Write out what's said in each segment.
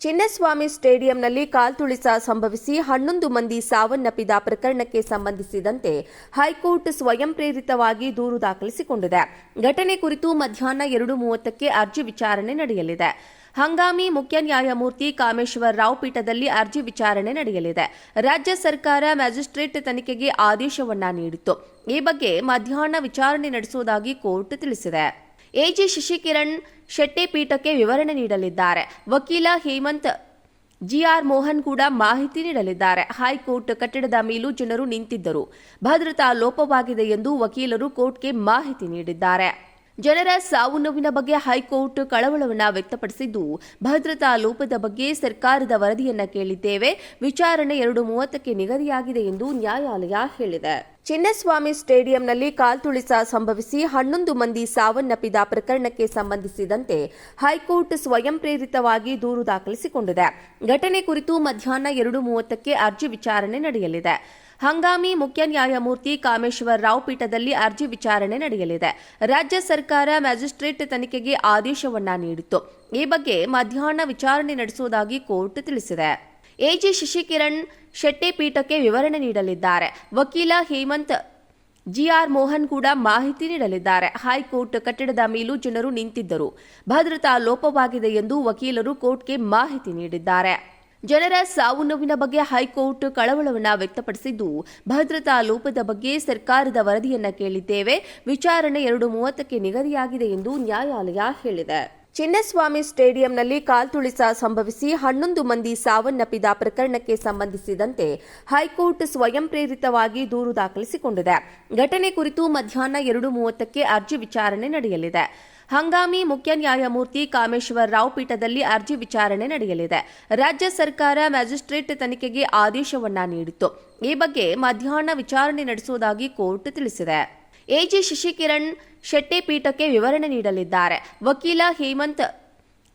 ಚಿನ್ನಸ್ವಾಮಿ ಸ್ಟೇಡಿಯಂನಲ್ಲಿ ಕಾಲ್ತುಳಿತ ಸಂಭವಿಸಿ ಹನ್ನೊಂದು ಮಂದಿ ಸಾವನ್ನಪ್ಪಿದ ಪ್ರಕರಣಕ್ಕೆ ಸಂಬಂಧಿಸಿದಂತೆ ಹೈಕೋರ್ಟ್ ಸ್ವಯಂ ಪ್ರೇರಿತವಾಗಿ ದೂರು ದಾಖಲಿಸಿಕೊಂಡಿದೆ. ಘಟನೆ ಕುರಿತು ಮಧ್ಯಾಹ್ನ ಎರಡು ಮೂವತ್ತಕ್ಕೆ ಅರ್ಜಿ ವಿಚಾರಣೆ ನಡೆಯಲಿದೆ. ಹಂಗಾಮಿ ಮುಖ್ಯ ನ್ಯಾಯಮೂರ್ತಿ ಕಾಮೇಶ್ವರ ರಾವ್ ಪೀಠದಲ್ಲಿ ಅರ್ಜಿ ವಿಚಾರಣೆ ನಡೆಯಲಿದೆ. ರಾಜ್ಯ ಸರ್ಕಾರ ಮ್ಯಾಜಿಸ್ಟ್ರೇಟ್ ತನಿಖೆಗೆ ಆದೇಶವನ್ನ ನೀಡಿತ್ತು. ಈ ಬಗ್ಗೆ ಮಧ್ಯಾಹ್ನ ವಿಚಾರಣೆ ನಡೆಸುವುದಾಗಿ ಕೋರ್ಟ್ ತಿಳಿಸಿದೆ. ಎಜಿ ಶಶಿಕಿರಣ್ ಶೆಟ್ಟಿ ಪೀಠಕ್ಕೆ ವಿವರಣೆ ನೀಡಲಿದ್ದಾರೆ. ವಕೀಲ ಹೇಮಂತ್ ಜಿಆರ್ ಮೋಹನ್ ಕೂಡ ಮಾಹಿತಿ ನೀಡಲಿದ್ದಾರೆ. ಹೈಕೋರ್ಟ್ ಕಟ್ಟಡದ ಮೇಲೂ ಜನರು ನಿಂತಿದ್ದರು. ಭದ್ರತಾ ಲೋಪವಾಗಿದೆ ಎಂದು ವಕೀಲರು ಕೋರ್ಟ್ಗೆ ಮಾಹಿತಿ ನೀಡಿದ್ದಾರೆ. ಜನರ ಸಾವು ಬಗ್ಗೆ ಹೈಕೋರ್ಟ್ ಕಳವಳವನ್ನು ವ್ಯಕ್ತಪಡಿಸಿದ್ದು, ಭದ್ರತಾ ಲೋಪದ ಬಗ್ಗೆ ಸರ್ಕಾರದ ವರದಿಯನ್ನು ಕೇಳಿದ್ದೇವೆ. ವಿಚಾರಣೆ ಎರಡು ಮೂವತ್ತಕ್ಕೆ ನಿಗದಿಯಾಗಿದೆ ಎಂದು ನ್ಯಾಯಾಲಯ ಹೇಳಿದೆ. ಚಿನ್ನಸ್ವಾಮಿ ಸ್ಟೇಡಿಯಂನಲ್ಲಿ ಕಾಲ್ತುಳಿತ ಸಂಭವಿಸಿ ಹನ್ನೊಂದು ಮಂದಿ ಸಾವನ್ನಪ್ಪಿದ ಪ್ರಕರಣಕ್ಕೆ ಸಂಬಂಧಿಸಿದಂತೆ ಹೈಕೋರ್ಟ್ ಸ್ವಯಂ ಪ್ರೇರಿತವಾಗಿ ದೂರು ದಾಖಲಿಸಿಕೊಂಡಿದೆ. ಘಟನೆ ಕುರಿತು ಮಧ್ಯಾಹ್ನ ಎರಡು ಮೂವತ್ತಕ್ಕೆ ಅರ್ಜಿ ವಿಚಾರಣೆ ನಡೆಯಲಿದೆ. ಹಂಗಾಮಿ ಮುಖ್ಯ ನ್ಯಾಯಮೂರ್ತಿ ಕಾಮೇಶ್ವರ ರಾವ್ ಪೀಠದಲ್ಲಿ ಅರ್ಜಿ ವಿಚಾರಣೆ ನಡೆಯಲಿದೆ. ರಾಜ್ಯ ಸರ್ಕಾರ ಮ್ಯಾಜಿಸ್ಟ್ರೇಟ್ ತನಿಖೆಗೆ ಆದೇಶವನ್ನ ನೀಡಿತ್ತು. ಈ ಬಗ್ಗೆ ಮಧ್ಯಾಹ್ನ ವಿಚಾರಣೆ ನಡೆಸುವುದಾಗಿ ಕೋರ್ಟ್ ತಿಳಿಸಿದೆ. ಎಜಿ ಶಶಿಕಿರಣ್ ಶೆಟ್ಟಿ ಪೀಠಕ್ಕೆ ವಿವರಣೆ ನೀಡಲಿದ್ದಾರೆ. ವಕೀಲ ಹೇಮಂತ್ ಜಿಆರ್ ಮೋಹನ್ ಕೂಡ ಮಾಹಿತಿ ನೀಡಲಿದ್ದಾರೆ. ಹೈಕೋರ್ಟ್ ಕಟ್ಟಡದ ಮೇಲೂ ಜನರು ನಿಂತಿದ್ದರು. ಭದ್ರತಾ ಲೋಪವಾಗಿದೆ ಎಂದು ವಕೀಲರು ಕೋರ್ಟ್ಗೆ ಮಾಹಿತಿ ನೀಡಿದ್ದಾರೆ. ಜನರ ಸಾವು ನೋವಿನ ಬಗ್ಗೆ ಹೈಕೋರ್ಟ್ ಕಳವಳವನ್ನು ವ್ಯಕ್ತಪಡಿಸಿದ್ದು, ಭದ್ರತಾ ಲೋಪದ ಬಗ್ಗೆ ಸರ್ಕಾರದ ವರದಿಯನ್ನು ಕೇಳಿದ್ದೇವೆ. ವಿಚಾರಣೆ ಎರಡು ಮೂವತ್ತಕ್ಕೆ ನಿಗದಿಯಾಗಿದೆ ಎಂದು ನ್ಯಾಯಾಲಯ ಹೇಳಿದೆ. ಚಿನ್ನಸ್ವಾಮಿ ಸ್ಟೇಡಿಯಂನಲ್ಲಿ ಕಾಲ್ತುಳಿತ ಸಂಭವಿಸಿ ಹನ್ನೊಂದು ಮಂದಿ ಸಾವನ್ನಪ್ಪಿದ ಪ್ರಕರಣಕ್ಕೆ ಸಂಬಂಧಿಸಿದಂತೆ ಹೈಕೋರ್ಟ್ ಸ್ವಯಂ ಪ್ರೇರಿತವಾಗಿ ದೂರು ದಾಖಲಿಸಿಕೊಂಡಿದೆ. ಘಟನೆ ಕುರಿತು ಮಧ್ಯಾಹ್ನ ಎರಡು ಮೂವತ್ತಕ್ಕೆ ಅರ್ಜಿ ವಿಚಾರಣೆ ನಡೆಯಲಿದೆ. ಹಂಗಾಮಿ ಮುಖ್ಯ ನ್ಯಾಯಮೂರ್ತಿ ಕಾಮೇಶ್ವರ ರಾವ್ ಪೀಠದಲ್ಲಿ ಅರ್ಜಿ ವಿಚಾರಣೆ ನಡೆಯಲಿದೆ. ರಾಜ್ಯ ಸರ್ಕಾರ ಮ್ಯಾಜಿಸ್ಟ್ರೇಟ್ ತನಿಖೆಗೆ ಆದೇಶವನ್ನ ನೀಡಿತ್ತು. ಈ ಬಗ್ಗೆ ಮಧ್ಯಾಹ್ನ ವಿಚಾರಣೆ ನಡೆಸುವುದಾಗಿ ಕೋರ್ಟ್ ತಿಳಿಸಿದೆ. ಎಜಿ ಶಶಿಕಿರಣ್ ಶೆಟ್ಟಿ ಪೀಠಕ್ಕೆ ವಿವರಣೆ ನೀಡಲಿದ್ದಾರೆ. ವಕೀಲ ಹೇಮಂತ್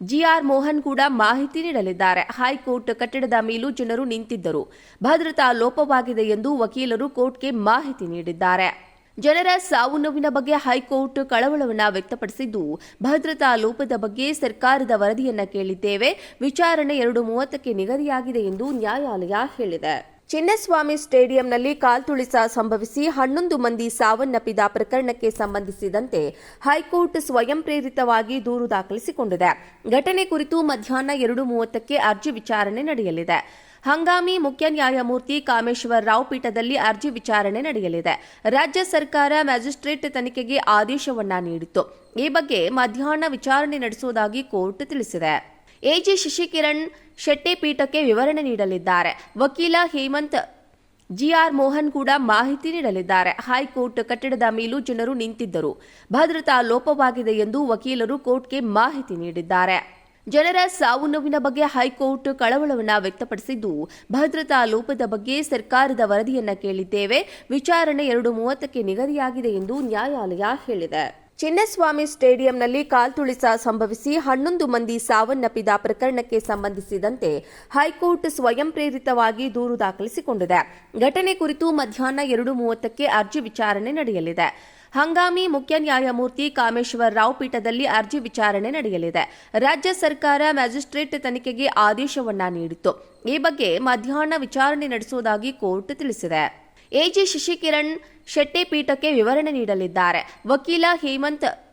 ಜಿಆರ್ ಮೋಹನ್ ಕೂಡ ಮಾಹಿತಿ ನೀಡಲಿದ್ದಾರೆ. ಹೈಕೋರ್ಟ್ ಕಟ್ಟಡದ ಮೇಲೂ ಜನರು ನಿಂತಿದ್ದರು. ಭದ್ರತಾ ಲೋಪವಾಗಿದೆ ಎಂದು ವಕೀಲರು ಕೋರ್ಟ್ಗೆ ಮಾಹಿತಿ ನೀಡಿದ್ದಾರೆ. ಜನರ ಸಾವು ನೋವಿನ ಬಗ್ಗೆ ಹೈಕೋರ್ಟ್ ಕಳವಳವನ್ನು ವ್ಯಕ್ತಪಡಿಸಿದ್ದು, ಭದ್ರತಾ ಲೋಪದ ಬಗ್ಗೆ ಸರ್ಕಾರದ ವರದಿಯನ್ನು ಕೇಳಿದ್ದೇವೆ. ವಿಚಾರಣೆ ಎರಡು ಮೂವತ್ತಕ್ಕೆ ನಿಗದಿಯಾಗಿದೆ ಎಂದು ನ್ಯಾಯಾಲಯ ಹೇಳಿದೆ. ಚಿನ್ನಸ್ವಾಮಿ ಸ್ಟೇಡಿಯಂನಲ್ಲಿ ಕಾಲ್ತುಳಿತ ಸಂಭವಿಸಿ ಹನ್ನೊಂದು ಮಂದಿ ಸಾವನ್ನಪ್ಪಿದ ಪ್ರಕರಣಕ್ಕೆ ಸಂಬಂಧಿಸಿದಂತೆ ಹೈಕೋರ್ಟ್ ಸ್ವಯಂ ಪ್ರೇರಿತವಾಗಿ ದೂರು ದಾಖಲಿಸಿಕೊಂಡಿದೆ. ಘಟನೆ ಕುರಿತು ಮಧ್ಯಾಹ್ನ ಎರಡು ಮೂವತ್ತಕ್ಕೆ ಅರ್ಜಿ ವಿಚಾರಣೆ ನಡೆಯಲಿದೆ. ಹಂಗಾಮಿ ಮುಖ್ಯ ನ್ಯಾಯಮೂರ್ತಿ ಕಾಮೇಶ್ವರ ರಾವ್ ಪೀಠದಲ್ಲಿ ಅರ್ಜಿ ವಿಚಾರಣೆ ನಡೆಯಲಿದೆ. ರಾಜ್ಯ ಸರ್ಕಾರ ಮ್ಯಾಜಿಸ್ಟ್ರೇಟ್ ತನಿಖೆಗೆ ಆದೇಶವನ್ನ ನೀಡಿತ್ತು. ಈ ಬಗ್ಗೆ ಮಧ್ಯಾಹ್ನ ವಿಚಾರಣೆ ನಡೆಸುವುದಾಗಿ ಕೋರ್ಟ್ ತಿಳಿಸಿದೆ. ಎಜಿ ಶಶಿಕಿರಣ್ ಶೆಟ್ಟಿ ಪೀಠಕ್ಕೆ ವಿವರಣೆ ನೀಡಲಿದ್ದಾರೆ. ವಕೀಲ ಹೇಮಂತ್ ಜಿಆರ್ ಮೋಹನ್ ಕೂಡ ಮಾಹಿತಿ ನೀಡಲಿದ್ದಾರೆ. ಹೈಕೋರ್ಟ್ ಕಟ್ಟಡದ ಮೇಲೂ ಜನರು ನಿಂತಿದ್ದರು. ಭದ್ರತಾ ಲೋಪವಾಗಿದೆ ಎಂದು ವಕೀಲರು ಕೋರ್ಟ್ಗೆ ಮಾಹಿತಿ ನೀಡಿದ್ದಾರೆ. ಜನರ ಸಾವು ನೋವಿನ ಬಗ್ಗೆ ಹೈಕೋರ್ಟ್ ಕಳವಳವನ್ನು ವ್ಯಕ್ತಪಡಿಸಿದ್ದು, ಭದ್ರತಾ ಲೋಪದ ಬಗ್ಗೆ ಸರ್ಕಾರದ ವರದಿಯನ್ನ ಕೇಳಿದ್ದೇವೆ. ವಿಚಾರಣೆ ಎರಡು ಮೂವತ್ತಕ್ಕೆ ನಿಗದಿಯಾಗಿದೆ ಎಂದು ನ್ಯಾಯಾಲಯ ಹೇಳಿದೆ. ಚಿನ್ನಸ್ವಾಮಿ ಸ್ಟೇಡಿಯಂನಲ್ಲಿ ಕಾಲ್ತುಳಿತ ಸಂಭವಿಸಿ ಹನ್ನೊಂದು ಮಂದಿ ಸಾವನ್ನಪ್ಪಿದ ಪ್ರಕರಣಕ್ಕೆ ಸಂಬಂಧಿಸಿದಂತೆ ಹೈಕೋರ್ಟ್ ಸ್ವಯಂ ಪ್ರೇರಿತವಾಗಿ ದೂರು ದಾಖಲಿಸಿಕೊಂಡಿದೆ. ಘಟನೆ ಕುರಿತು ಮಧ್ಯಾಹ್ನ ಎರಡು ಮೂವತ್ತಕ್ಕೆ ಅರ್ಜಿ ವಿಚಾರಣೆ ನಡೆಯಲಿದೆ. ಹಂಗಾಮಿ ಮುಖ್ಯ ನ್ಯಾಯಮೂರ್ತಿ ಕಾಮೇಶ್ವರ ರಾವ್ ಪೀಠದಲ್ಲಿ ಅರ್ಜಿ ವಿಚಾರಣೆ ನಡೆಯಲಿದೆ. ರಾಜ್ಯ ಸರ್ಕಾರ ಮ್ಯಾಜಿಸ್ಟ್ರೇಟ್ ತನಿಖೆಗೆ ಆದೇಶವನ್ನ ನೀಡಿತ್ತು. ಈ ಬಗ್ಗೆ ಮಧ್ಯಾಹ್ನ ವಿಚಾರಣೆ ನಡೆಸುವುದಾಗಿ ಕೋರ್ಟ್ ತಿಳಿಸಿದೆ. ಎಜಿ ಶಶಿಕಿರಣ್ ಶೆಟ್ಟಿ ಪೀಠಕ್ಕೆ ವಿವರಣೆ ನೀಡಲಿದ್ದಾರೆ. ವಕೀಲ ಹೇಮಂತ್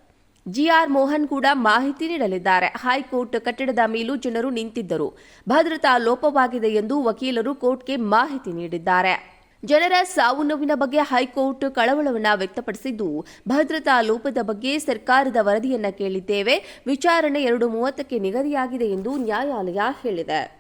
ಜಿಆರ್ ಮೋಹನ್ ಕೂಡ ಮಾಹಿತಿ ನೀಡಲಿದ್ದಾರೆ. ಹೈಕೋರ್ಟ್ ಕಟ್ಟಡದ ಮೇಲೂ ಜನರು ನಿಂತಿದ್ದರು. ಭದ್ರತಾ ಲೋಪವಾಗಿದೆ ಎಂದು ವಕೀಲರು ಕೋರ್ಟ್ಗೆ ಮಾಹಿತಿ ನೀಡಿದ್ದಾರೆ. ಜನರ ಸಾವು ನೋವಿನ ಬಗ್ಗೆ ಹೈಕೋರ್ಟ್ ಕಳವಳವನ್ನು ವ್ಯಕ್ತಪಡಿಸಿದ್ದು, ಭದ್ರತಾ ಲೋಪದ ಬಗ್ಗೆ ಸರ್ಕಾರದ ವರದಿಯನ್ನ ಕೇಳಿದ್ದೇವೆ. ವಿಚಾರಣೆ ಎರಡು ಮೂವತ್ತಕ್ಕೆ ನಿಗದಿಯಾಗಿದೆ ಎಂದು ನ್ಯಾಯಾಲಯ ಹೇಳಿದೆ.